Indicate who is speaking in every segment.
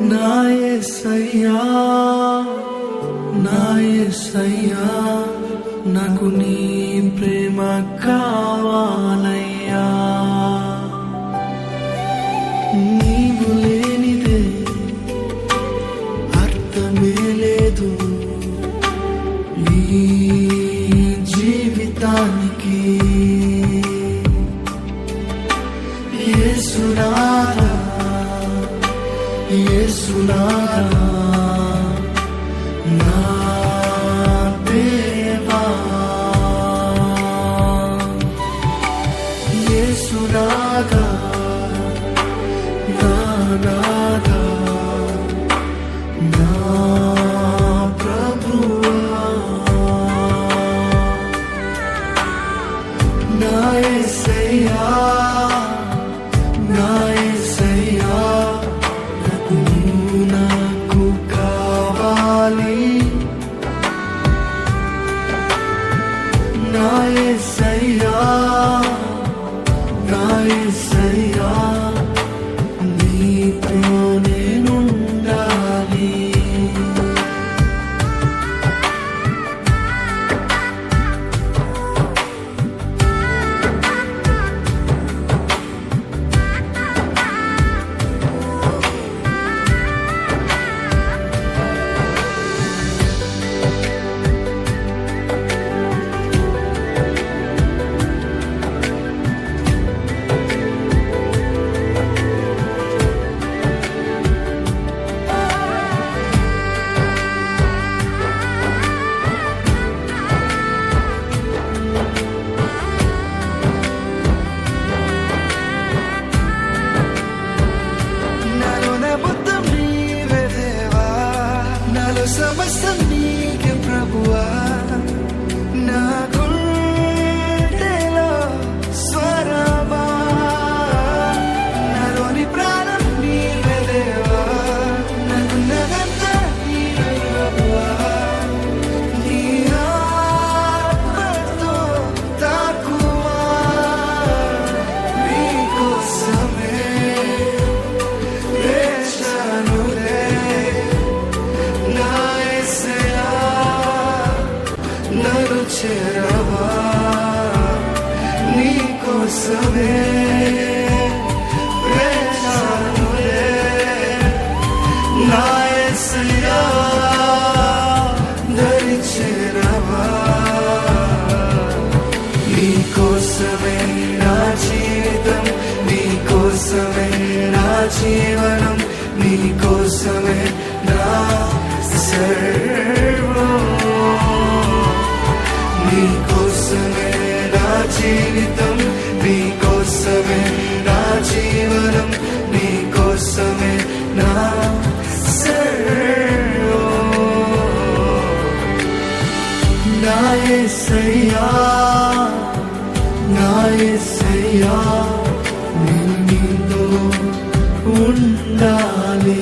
Speaker 1: నా యేసయ్యా నా యేసయ్యా నాకు నీ ప్రేమ కావాలయ్యా. యేసునాథా నా దేవా యేసునాథా నీకోసమే వేశానులే నా యేసయ్యా, దరి చేరవా నా జీవితం నీకోసమే నా జీవనం నీకోసమే నా సర్వం నీకోసమే నా జీవితం. జీవనం నీకోసమే నా నా యేసయ్యా నా యేసయ్యా నేను ఉండాలి.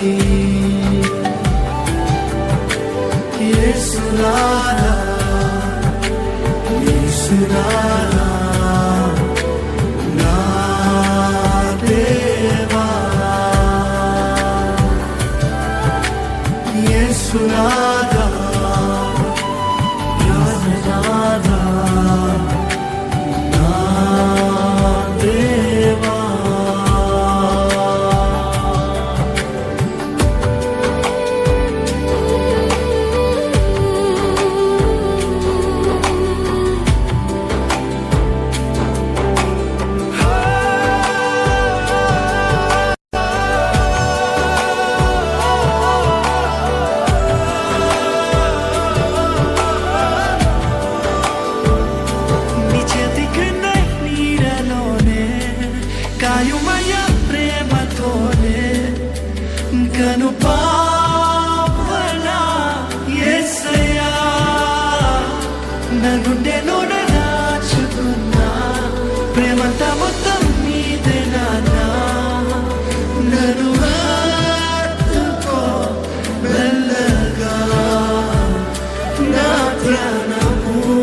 Speaker 1: నా ప్రాణము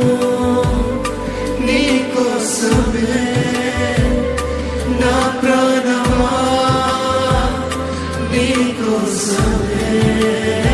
Speaker 1: నీకోసమే నా ప్రాణమా నీకోసమే. కోసమే